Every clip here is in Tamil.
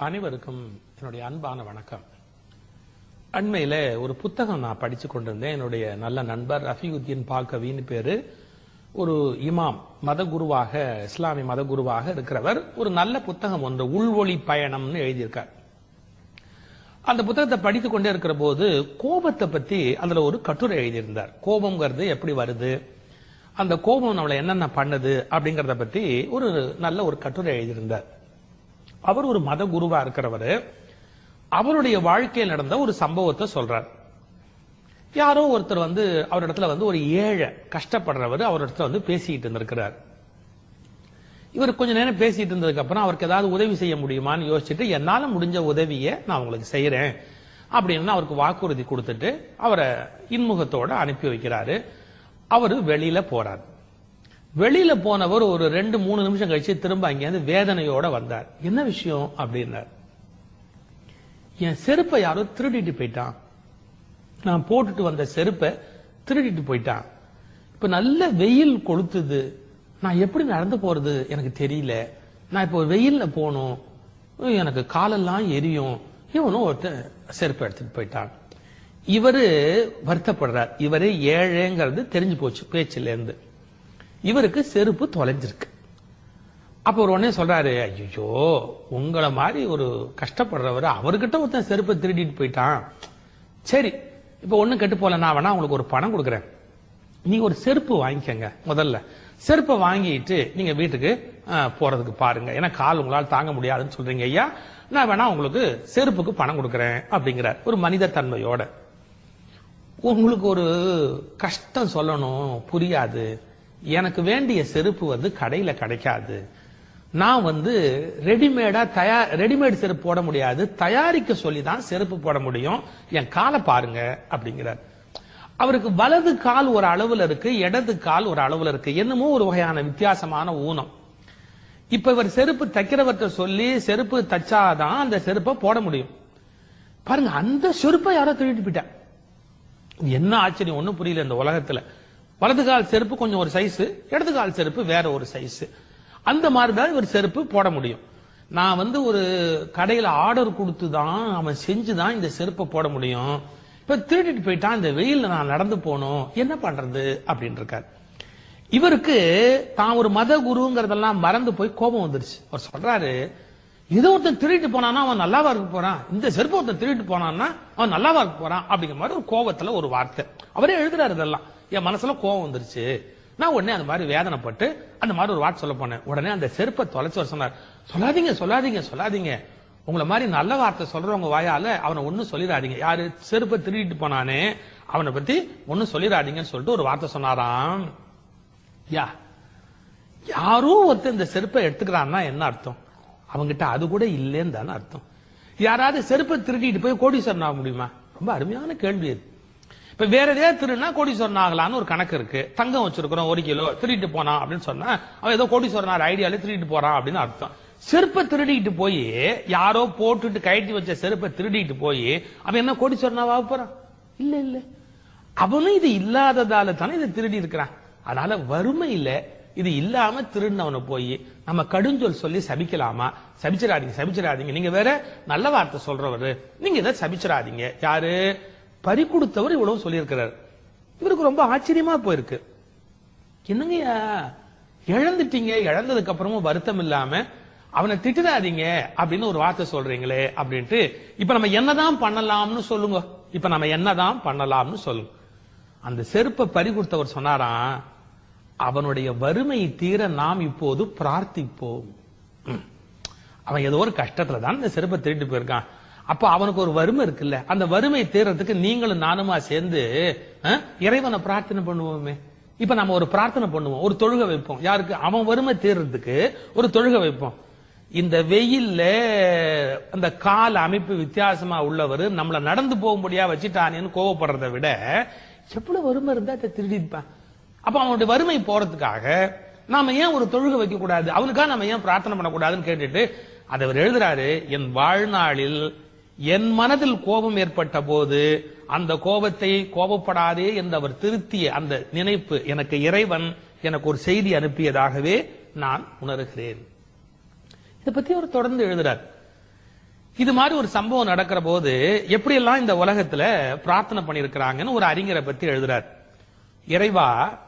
அனைவருக்கும் என்னுடைய அன்பான வணக்கம். அண்மையில ஒரு புத்தகம் நான் படிச்சு கொண்டிருந்தேன். என்னுடைய நல்ல நண்பர் ரஃபியுத்தீன் பாக்கவின்னு பேரு. ஒரு இமாம் மத குருவாக இஸ்லாமிய மத குருவாக இருக்கிறவர். ஒரு நல்ல புத்தகம் ஒன்று உள்வொளி பயணம்னு எழுதியிருக்கார். அந்த புத்தகத்தை படித்து கொண்டே இருக்கிற போது கோபத்தை பத்தி அதுல ஒரு கட்டுரை எழுதியிருந்தார். கோபம்ங்கிறது எப்படி வருது? அந்த கோபம் நம்மளை என்னென்ன பண்ணுது? அப்படிங்கறத பத்தி ஒரு நல்ல ஒரு கட்டுரை எழுதியிருந்தார். அவர் ஒரு மத குருவா இருக்கிறவர். அவருடைய வாழ்க்கையில் நடந்த ஒரு சம்பவத்தை சொல்றார். யாரோ ஒருத்தர் வந்து அவரிடத்துல வந்து ஒரு ஏழை கஷ்டப்படுறவர் அவரிடத்துல வந்து பேசிட்டு இருந்திருக்கிறார். இவர் கொஞ்ச நேரம் பேசிட்டு இருந்ததுக்கு அப்புறம் அவருக்கு ஏதாவது உதவி செய்ய முடியுமான்னு யோசிச்சுட்டு என்னால முடிஞ்ச உதவியை நான் உங்களுக்கு செய்யறேன் அப்படின்னு அவருக்கு வாக்குறுதி கொடுத்துட்டு அவரை இன்முகத்தோட அனுப்பி வைக்கிறாரு. அவரு வெளியில போறாரு. வெளியில போனவர் ஒரு ரெண்டு மூணு நிமிஷம் கழிச்சு திரும்ப அங்கேருந்து வேதனையோட வந்தார். என்ன விஷயம் அப்படின்னார். என் செருப்பை யாரோ திருடிட்டு போயிட்டான். நான் போட்டுட்டு வந்த செருப்பை திருடிட்டு போயிட்டான். இப்ப நல்ல வெயில் கொளுத்துது. நான் எப்படி நடந்து போறது எனக்கு தெரியல. நான் இப்போ வெயில்ல போகணும். எனக்கு காலெல்லாம் எரியும். இவனும் ஒருத்தன் செருப்பு எடுத்துட்டு போயிட்டான். இவரு வருத்தப்படுறார். இவரே ஏழைங்கிறது தெரிஞ்சு போச்சு பேச்சுல இருந்து இவருக்கு செருப்பு தொலைஞ்சிருக்கு. அப்ப ஒரு உடனே சொல்றாரு ஐயோ உங்களை மாதிரி ஒரு கஷ்டப்படுறவர் அவர்கிட்ட ஒருத்தன் செருப்பை திருடிட்டு போயிட்டான். சரி இப்ப ஒண்ணும் கெட்டு போல நான் வேணா உங்களுக்கு ஒரு பணம் கொடுக்குறேன். நீங்க ஒரு செருப்பு வாங்கிக்கங்க முதல்ல. செருப்பை வாங்கிட்டு நீங்க வீட்டுக்கு போறதுக்கு பாருங்க. ஏன்னா கால் உங்களால் தாங்க முடியாதுன்னு சொல்றீங்க ஐயா நான் வேணா உங்களுக்கு செருப்புக்கு பணம் கொடுக்குறேன் அப்படிங்கிறார். ஒரு மனித தன்மையோட. உங்களுக்கு ஒரு கஷ்டம் சொல்லணும் புரியாது. எனக்கு வேண்டிய செருப்பு வந்து கடையில கிடைக்காது. நான் வந்து ரெடிமேடா தயார் ரெடிமேட் செருப்பு போட முடியாது. தயாரிக்க சொல்லி தான் செருப்பு போட முடியும். என் காலை பாருங்க அப்படிங்கிறார். அவருக்கு வலது கால் ஒரு அளவுல இருக்கு இடது கால் ஒரு அளவுல இருக்கு. என்னமோ ஒரு வகையான வித்தியாசமான ஊனம். இப்ப இவர் செருப்பு தைக்கிறவர்கிட்ட சொல்லி செருப்பு தச்சாதான் அந்த செருப்பை போட முடியும். பாருங்க அந்த செருப்பை யாரோ திருட்டு போயிட்டா. என்ன ஆச்சரியம் ஒன்னும் புரியல இந்த உலகத்துல. வலது கால் செருப்பு கொஞ்சம் ஒரு சைஸ் இடது கால் செருப்பு வேற ஒரு சைஸ் அந்த மாதிரி தான் இவர் செருப்பு போட முடியும். நான் வந்து ஒரு கடையில ஆர்டர் கொடுத்து தான் அவன் செஞ்சு தான் இந்த செருப்பை போட முடியும். இப்ப திருடிட்டு போயிட்டான் இந்த வெயிலில் நான் நடந்து போகணும் என்ன பண்றது அப்படின்னு இருக்கார் இவருக்கு தான் ஒரு மத குருங்கிறதெல்லாம் மறந்து போய் கோபம் வந்துருச்சு. அவர் சொல்றாரு ஏதோ ஒருத்தன் திருடிட்டு போனான்னா அவன் நல்லாவா இருக்க போறான்? இந்த செருப்பு ஒருத்தன் திருடிட்டு போனான்னா அவன் நல்லாவா இருக்க போறான்? அப்படிங்கிற மாதிரி ஒரு கோபத்துல ஒரு வார்த்தை. அவரே எழுதுறாரு இதெல்லாம். என் மனசுல கோபம் வந்துருச்சு. நான் உடனே அந்த மாதிரி வேதனைப்பட்டு அந்த மாதிரி ஒரு வார்த்தை சொல்ல போனேன். உடனே அந்த செருப்பை தொலைச்சு வர சொன்னார் சொல்லாதீங்க சொல்லாதீங்க சொல்லாதீங்க. உங்களை மாதிரி நல்ல வார்த்தை சொல்றவங்க வாயால அவனை ஒண்ணும் சொல்லிடாதீங்க. யாரு செருப்பை திருடிட்டு போனானே அவனை பத்தி ஒன்னும் சொல்லிடாதீங்கன்னு சொல்லிட்டு ஒரு வார்த்தை சொன்னாராம். யா. யாரோ ஒருத்தன் இந்த செருப்பை எடுத்துக்கிறான்னா என்ன அர்த்தம்? அவங்கிட்ட அது கூட இல்லைன்னு தானே அர்த்தம். யாராவது செருப்பை திருடிட்டு போய் கோடீஸ்வரன் ஆக முடியுமா? ரொம்ப அருமையான கேள்வி இப்ப வேற எதையாவது திருடினா கோடீஸ்வரன் ஆகலான்னு ஒரு கணக்கு இருக்கு. தங்கம் வச்சிருக்கிறோம் ஒரு கிலோ திருடிட்டு போனான் அப்படின்னு சொன்னா அவன் ஏதோ கோடீஸ்வரன் ஐடியால திருடிட்டு போறான் அப்படின்னு அர்த்தம். செருப்பை திருடிட்டு போய் யாரோ போட்டுட்டு கழட்டி வச்ச செருப்பை திருடிட்டு போய் அவன் என்ன கோடீஸ்வரனாவா போறான்? இல்ல இல்ல. அவனும் இது இல்லாததால தானே இதை திருடி இருக்கிறான். அதனால வறுமையில இது இல்லாம திருடினவனை போய் நம்ம கடுஞ்சொல் சொல்லி சபிக்கலாமா? சபிச்சிடாதீங்க சபிச்சிடாதீங்க. நீங்க வேற நல்ல வார்த்தை சொல்றவரு. நீங்க இதை சபிச்சிடாதீங்க. யாரு? பறி கொடுத்தவர் இவ்வளவு சொல்லியிருக்கிறார். இவருக்கு ரொம்ப ஆச்சரியமா போயிருக்கு. என்னங்கய்யா? இழந்துட்டீங்க. இழந்ததுக்கு அப்புறமும் வருத்தம் இல்லாம அவனை திட்டுறாதீங்க அப்படின்னு ஒரு வார்த்தை சொல்றீங்களே அப்படின்ட்டு இப்ப நம்ம என்னதான் பண்ணலாம்னு சொல்லுங்க. இப்ப நம்ம என்னதான் பண்ணலாம்னு சொல்லுங்க. அந்த செருப்பை பறி கொடுத்தவர் சொன்னாராம் அவனுடைய வறுமை தீர நாம் இப்போது பிரார்த்திப்போம். ம். அவன் ஏதோ ஒரு கஷ்டத்துல தான் இந்த செருப்பை திருட்டு போயிருக்கான். அப்ப அவனுக்கு ஒரு வறுமை இருக்குல்ல. அந்த வறுமை தீர்றதுக்கு நீங்களும் நானுமா சேர்ந்து இறைவனை பிரார்த்தனை பண்ணுவோமே. இப்ப நம்ம ஒரு பிரார்த்தனை பண்ணுவோம். ஒரு தொழுகை வைப்போம். யாருக்கு? அவன் வறுமை தீர்றதுக்கு ஒரு தொழுகை வைப்போம். இந்த வெயில்ல அந்த கால் அமைப்பு வித்தியாசமா உள்ளவர் நம்மள நடந்து போக முடியா வச்சுட்டானேன்னு கோவப்படுறத விட எவ்வளவு வறுமை இருந்தா அதை திருடிப்பான். அப்ப அவனுடைய வறுமை போறதுக்காக நாம ஏன் ஒரு தொழுகை வைக்க கூடாது அவனுக்காக நம்ம ஏன் பிரார்த்தனை பண்ணக்கூடாதுன்னு கேட்டுட்டு அதை அவர் எழுதுறாரு என் வாழ்நாளில் என் மனதில் கோபம் ஏற்பட்ட போது அந்த கோபத்தை கோபப்படாதே என்று அவர் திருத்திய அந்த நினைப்பு எனக்கு இறைவன் எனக்கு ஒரு செய்தி அனுப்பியதாகவே நான் உணர்கிறேன். இதை பத்தி அவர் தொடர்ந்து எழுதுறார். இது மாதிரி ஒரு சம்பவம் நடக்கிற போது எப்படியெல்லாம் இந்த உலகத்துல பிரார்த்தனை பண்ணியிருக்கிறாங்கன்னு ஒரு அறிஞரை பத்தி எழுதுறார். இறைவா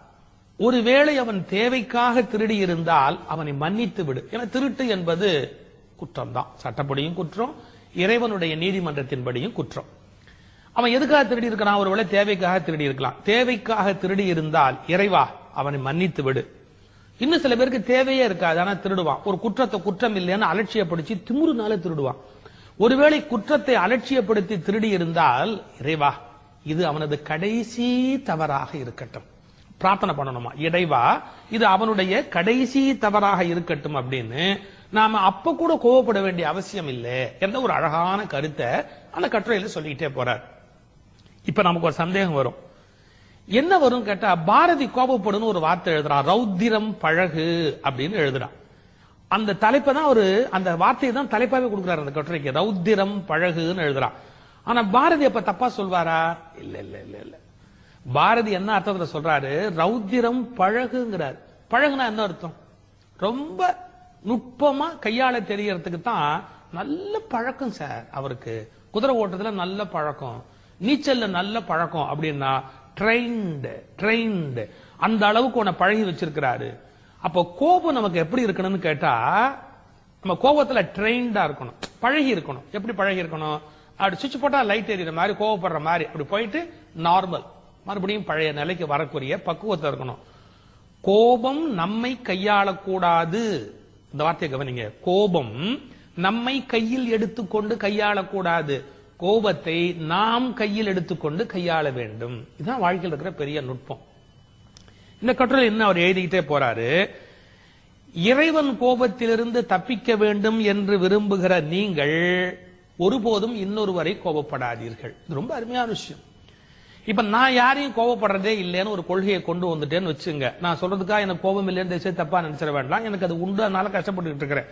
ஒருவேளை அவன் தேவைக்காக திருடி இருந்தால் அவனை மன்னித்து விடு. என திருட்டு என்பது குற்றம் தான் சட்டப்படியும் குற்றம் இறைவனுடைய நீதிமன்றத்தின்படியும் குற்றம். அவன் எதுக்காக திருடி இருக்கிறான் ஒருவேளை தேவைக்காக திருடி இருக்கலாம் தேவைக்காக திருடி இருந்தால் இறைவா அவனை மன்னித்து விடு. இன்னும் சில பேருக்கு தேவையே இருக்காது ஆனா திருடுவான். ஒரு குற்றத்தை குற்றம் இல்லைன்னு அலட்சியப்படுத்தி திமுறுனால திருடுவான். ஒருவேளை குற்றத்தை அலட்சியப்படுத்தி திருடி இருந்தால் இறைவா இது அவனது கடைசி தவறாக இருக்கட்டும். பிரார்த்தனை பண்ணணுமா? இறைவா இது அவனுடைய கடைசி தவறாக இருக்கட்டும் அப்படின்னு நாம அப்ப கூட கோவப்பட வேண்டிய அவசியம் இல்லை என்ற ஒரு அழகான கருத்தை அந்த கட்டுரையில சொல்லிக்கிட்டே போறார். இப்ப நமக்கு ஒரு சந்தேகம் வரும். என்ன வரும் கேட்டா பாரதி கோபப்படுன்னு ஒரு வார்த்தை எழுதுறான் ரௌத்திரம் பழகு அப்படின்னு எழுதுறான் அந்த தலைப்பை தான் ஒரு அந்த வார்த்தையை தான் தலைப்பாவே கொடுக்குறாரு அந்த கட்டுரைக்கு ரௌத்திரம் பழகுன்னு எழுதுறான் ஆனா பாரதி அப்ப தப்பா சொல்வாரா? இல்ல இல்ல இல்ல இல்ல. பாரதி என்ன அர்த்தத்துல சொல்றாரு? ரௌத்திரம் பழகுங்கிறார். பழகுனா என்ன அர்த்தம்? ரொம்ப நுட்பமா கையாள தெரியறதுக்கு தான் நல்ல பழக்கம் சார் அவருக்கு. குதிரை ஓட்டத்துல நல்ல பழக்கம். நீச்சல்ல நல்ல பழக்கம் அப்படின்னா ட்ரெயின்டு ட்ரெயின்டு அந்த அளவுக்கு உன்னை பழகி வச்சிருக்கிறாரு. அப்போ கோபம் நமக்கு எப்படி இருக்கணும்னு கேட்டா நம்ம கோபத்துல ட்ரெயின்டா இருக்கணும். பழகி இருக்கணும். எப்படி பழகி இருக்கணும்? அப்படி சுவிட்ச் போட்டா லைட் எரியற மாதிரி கோவப்படுற மாதிரி. அப்படி போயிட்டு நார்மல் மறுபடியும் பழைய நிலைக்கு வரக்கூடிய பக்குவத்துல இருக்கணும். கோபம் நம்மை கையாளக்கூடாது. இந்த வார்த்தையை கவனிங்க. கோபம் நம்மை கையில் எடுத்துக்கொண்டு கையாளக்கூடாது. கோபத்தை நாம் கையில் எடுத்துக்கொண்டு கையாள வேண்டும். இதுதான் வாழ்க்கையில் இருக்கிற பெரிய நுட்பம். இந்த கட்டுரை என்ன அவர் எழுதிக்கிட்டே போறாரு. இறைவன் கோபத்திலிருந்து தப்பிக்க வேண்டும் என்று விரும்புகிற நீங்கள் ஒருபோதும் இன்னொருவரை கோபப்படாதீர்கள். இது ரொம்ப அருமையான விஷயம். இப்ப நான் யாரையும் கோபப்படுறதே இல்லைன்னு ஒரு கொள்கையை கொண்டு வந்துட்டேன்னு வச்சுங்க. நான் சொல்றதுக்காக எனக்கு கோபம் இல்லைன்னு தயவுசெய்து தப்பா நினைச்சிட வேண்டாம். எனக்கு அது உண்டு அதனால கஷ்டப்பட்டுட்டு இருக்கிறேன்.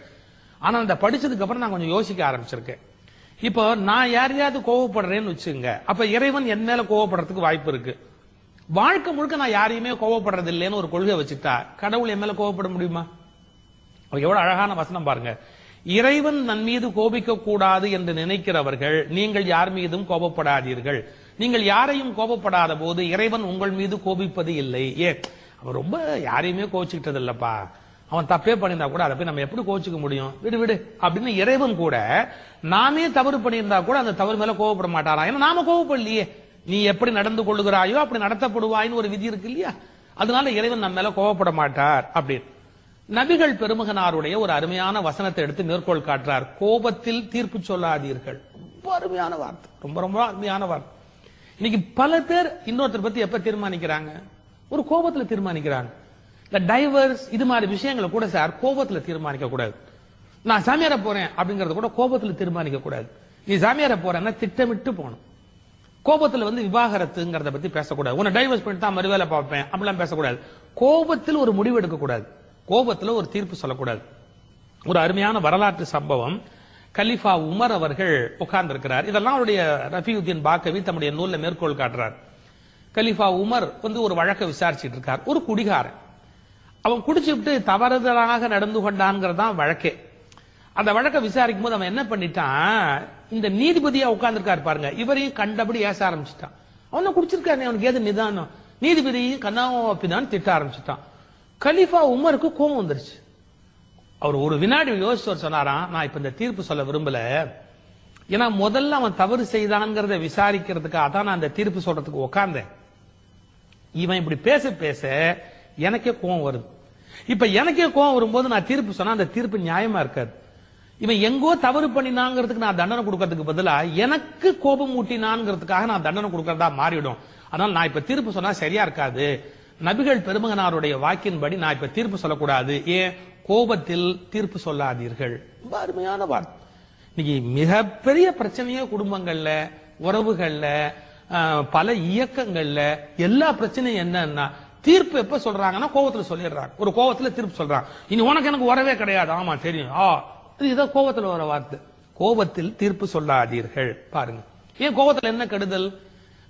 ஆனா அந்த படிச்சதுக்கு அப்புறம் நான் கொஞ்சம் யோசிக்க ஆரம்பிச்சிருக்கேன். இப்போ நான் யாரையாவது கோவப்படுறேன்னு வச்சுங்க அப்ப இறைவன் என் மேல கோவப்படுறதுக்கு வாய்ப்பு இருக்கு. வாழ்க்கை முழுக்க நான் யாரையுமே கோவப்படுறது இல்லைன்னு ஒரு கொள்கை வச்சுட்டா கடவுள் என் மேல கோவப்பட முடியுமா? எவ்வளவு அழகான வசனம் பாருங்க. இறைவன் நன் மீது கோபிக்க கூடாது என்று நினைக்கிறவர்கள் நீங்கள் யார் மீதும் கோபப்படாதீர்கள். நீங்கள் யாரையும் கோபப்படாத போது இறைவன் உங்கள் மீது கோபிப்பது இல்லை. ஏ அவன் ரொம்ப யாரையுமே கோச்சுக்கிட்டது இல்லப்பா அவன் தப்பே பண்ணியிருந்தா கூட அதை போய் நம்ம எப்படி கோச்சுக்க முடியும்? விடு விடு. அப்படின்னு இறைவன் கூட நாமே தவறு பண்ணியிருந்தா கூட அந்த தவறு மேல கோவப்பட மாட்டாரா ஏன்னா நாம கோவப்படலையே நீ எப்படி நடந்து கொள்ளுகிறாயோ அப்படி நடத்தப்படுவாயின்னு ஒரு விதி இருக்கு இல்லையா? அதனால இறைவன் நம்ம மேல கோவப்பட மாட்டார் அப்படின்னு. நபிகள் பெருமகனாருடைய ஒரு அருமையான வசனத்தை எடுத்து மேற்கோள் காட்டுறார். கோபத்தில் தீர்ப்பு சொல்லாதீர்கள். ரொம்ப அருமையான வார்த்தை. ரொம்ப ரொம்ப அருமையான வார்த்தை. இன்னைக்கு பல பேர் இன்னொருத்தர் பத்தி எப்ப தீர்மானிக்கிறாங்க? ஒரு கோபத்துல தீர்மானிக்கிறாங்க. இந்த டைவர்ஸ் இது மாதிரி விஷயங்களை கூட சார் கோபத்துல தீர்மானிக்க கூடாது. நான் சாமியார போறேன் அப்படிங்கறத கூட கோபத்துல தீர்மானிக்க கூடாது. நீ சாமியார போறேன்னா திட்டமிட்டு போகணும். கோபத்துல வந்து விவாகரத்துங்கிறத பத்தி பேசக்கூடாது. உன்னை டைவர்ஸ் பண்ணிட்டு தான் மறுவேலை பார்ப்பேன் அப்படிலாம் பேசக்கூடாது. கோபத்தில் ஒரு முடிவு எடுக்க கூடாது கோபத்துல ஒரு தீர்ப்பு சொல்லக்கூடாது. ஒரு அருமையான வரலாற்று சம்பவம். கலிஃபா உமர் அவர்கள் உட்கார்ந்திருக்கிறார். இதெல்லாம் அவருடைய ரஃபியுத்தீன் பாக்கவி தம்முடைய நூல்ல மேற்கோள் காட்டுறார். கலிஃபா உமர் வந்து ஒரு வழக்கை விசாரிச்சிட்டு இருக்கார். ஒரு குடிகாரன். அவன் குடிச்சுட்டு தவறுதலாக நடந்து கொண்டான்ங்கிறது வழக்கே. அந்த வழக்கை விசாரிக்கும் போது அவன் என்ன பண்ணிட்டான்? இந்த நீதிபதியா உட்கார்ந்துருக்காரு பாருங்க. இவரையும் கண்டபடி ஏச ஆரம்பிச்சிட்டான். அவனை குடிச்சிருக்காரு அவனுக்கு ஏது நிதானம்? நீதிபதியும் கண்ணாவும் அப்படிதான் திட்ட ஆரம்பிச்சிட்டான். கலிஃபா உமருக்கு கோபம் வந்துருச்சு. அவர் ஒரு வினாடி யோசிச்சவர் சொன்னாராம் நான் இப்ப இந்த தீர்ப்பு சொல்ல விரும்பல. ஏன்னா முதல்ல அவன் தவறு செய்தான்ங்கிறத விசாரிக்கிறதுக்காக தான் நான் அந்த தீர்ப்பு சொல்றதுக்கு உக்காந்தேன். இவன் இப்படி பேச பேச எனக்கே கோவம் வருது. இப்ப எனக்கே கோவம் வரும்போது நான் தீர்ப்பு சொன்னா அந்த தீர்ப்பு நியாயமா இருக்காது. இவன் எங்கோ தவறு பண்ணினாங்கிறதுக்கு நான் தண்டனை கொடுக்கறதுக்கு பதிலா எனக்கு கோபம் ஊட்டினாங்கிறதுக்காக நான் தண்டனை கொடுக்கறதா மாறிடும் அதனால நான் இப்ப தீர்ப்பு சொன்னா சரியா இருக்காது. நபிகள் பெருமகனாருடைய வாக்கின்படி நான் இப்ப தீர்ப்பு சொல்லக்கூடாது. ஏன்? கோபத்தில் தீர்ப்பு சொல்லாதீர்கள். ரொம்ப அருமையான வார்த்தை. இன்னைக்கு மிகப்பெரிய பிரச்சனையே குடும்பங்கள்ல உறவுகள்ல பல இயக்கங்கள்ல எல்லா பிரச்சனையும் என்னன்னா தீர்ப்பு எப்ப சொல்றாங்கன்னா கோபத்துல சொல்லிடுறாங்க. ஒரு கோபத்துல தீர்ப்பு சொல்றாங்க. இனி உனக்கு எனக்கு உறவே கிடையாது. ஆமா தெரியும். ஆ இது இதான் கோபத்துல வர வார்த்தை. கோபத்தில் தீர்ப்பு சொல்லாதீர்கள். பாருங்க. ஏன் கோபத்துல என்ன கெடுதல்?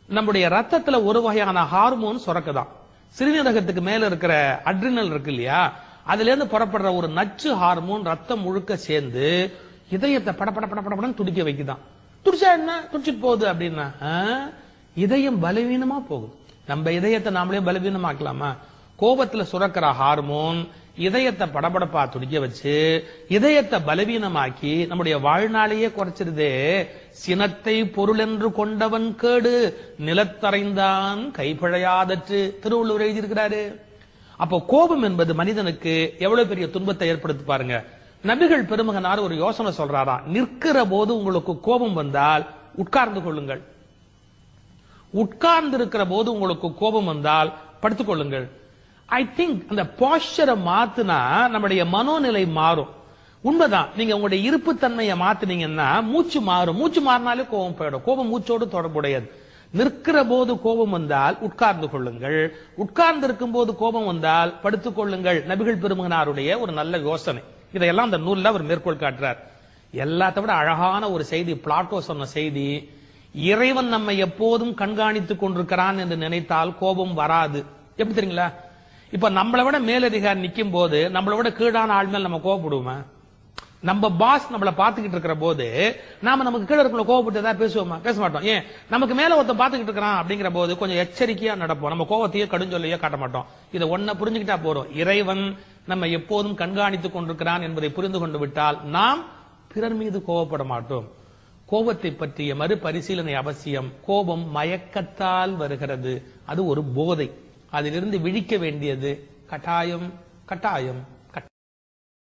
நம்முடைய ரத்தத்துல ஒரு வகையான ஹார்மோன் சுரக்குதான். சிறுநீரகத்துக்கு மேல இருக்கிற அட்ரினல் இருக்கு இல்லையா? அதுல இருந்து புறப்படுற ஒரு நச்சு ஹார்மோன் ரத்தம் முழுக்க சேர்ந்து இதயத்தை பட பட பட படன்னு துடிக்க வைக்குதான். துடிச்சா என்ன? துடிச்சிட்டு போகுது அப்படின்னா ஆ, இதயம் பலவீனமா போகுது. நம்ம இதயத்தை நாமளே பலவீனமாக்கலாமா? கோபத்துல சுரக்கிற ஹார்மோன் இதயத்தை படபடப்பா துடிக்க வச்சு இதயத்தை பலவீனமாக்கி நம்முடைய வாழ்நாளையே குறைச்சிருதே. சினத்தை பொருள் என்று கொண்டவன் கேடு நிலத்தரைந்தான் கைப்பழையாதற்று. திருவள்ளுவர் எழுதியிருக்கிறாரு. அப்போ கோபம் என்பது மனிதனுக்கு எவ்வளவு பெரிய துன்பத்தை ஏற்படுத்தி பாருங்க. நபிகள் பெருமகனார் ஒரு யோசனை சொல்றாரா நிற்கிற போது உங்களுக்கு கோபம் வந்தால் உட்கார்ந்து கொள்ளுங்கள். உட்கார்ந்து இருக்கிற போது உங்களுக்கு கோபம் வந்தால் படுத்துக் கொள்ளுங்கள். ஐ திங்க் அந்த பாஸ்டரை மாத்துனா நம்முடைய மனோநிலை மாறும். உண்மைதான். நீங்க உங்களுடைய இருப்பு தன்மையை மாத்துனீங்கன்னா மூச்சு மாறும். மூச்சு மாறினாலே கோபம் போயிடும். கோபம் மூச்சோடு தொடர்புடையது. நிற்கிற போது கோபம் வந்தால் உட்கார்ந்து கொள்ளுங்கள். உட்கார்ந்து இருக்கும் போது கோபம் வந்தால் படுத்துக் கொள்ளுங்கள். நபிகள் பெருமகனாருடைய ஒரு நல்ல யோசனை. இதையெல்லாம் அந்த நூல்ல அவர் மேற்கோள் காட்டுறார். எல்லாத்த விட அழகான ஒரு செய்தி பிளாட்டோ சொன்ன செய்தி இறைவன் நம்மை எப்போதும் கண்காணித்துக் கொண்டிருக்கிறான் என்று நினைத்தால் கோபம் வராது. எப்படி தெரியுங்களா? இப்ப நம்மளை விட மேலதிகாரி நிற்கும் போது நம்மளை விட கீழான ஆள் மேல் நம்ம கோபப்படுவோமா? நம்ம பாஸ் நம்மள பாத்துக்கிட்டு இருக்கிற போது நாம நமக்கு கீழே இருக்கிற கோவப்பட்டு ஏதாவது பேசுவோமா? பேச மாட்டோம். ஏன்? நமக்கு மேல ஒருத்தன் பாத்துக்கிட்டு இருக்கிறான் அப்படிங்கிற போது கொஞ்சம் எச்சரிக்கையா நடப்போம். நம்ம கோவத்தையோ கடுஞ்சொல்லையோ காட்ட மாட்டோம். இதை ஒன்ன புரிஞ்சுக்கிட்டா போறோம். இறைவன் நம்ம எப்போதும் கண்காணித்துக் கொண்டிருக்கிறான் என்பதை புரிந்து கொண்டு விட்டால் நாம் பிறர் மீது கோவப்பட மாட்டோம். கோபத்தை பற்றிய மறுபரிசீலனை அவசியம். கோபம் மயக்கத்தால் வருகிறது. அது ஒரு போதை. அதிலிருந்து விழிக்க வேண்டியது கட்டாயம் கட்டாயம்.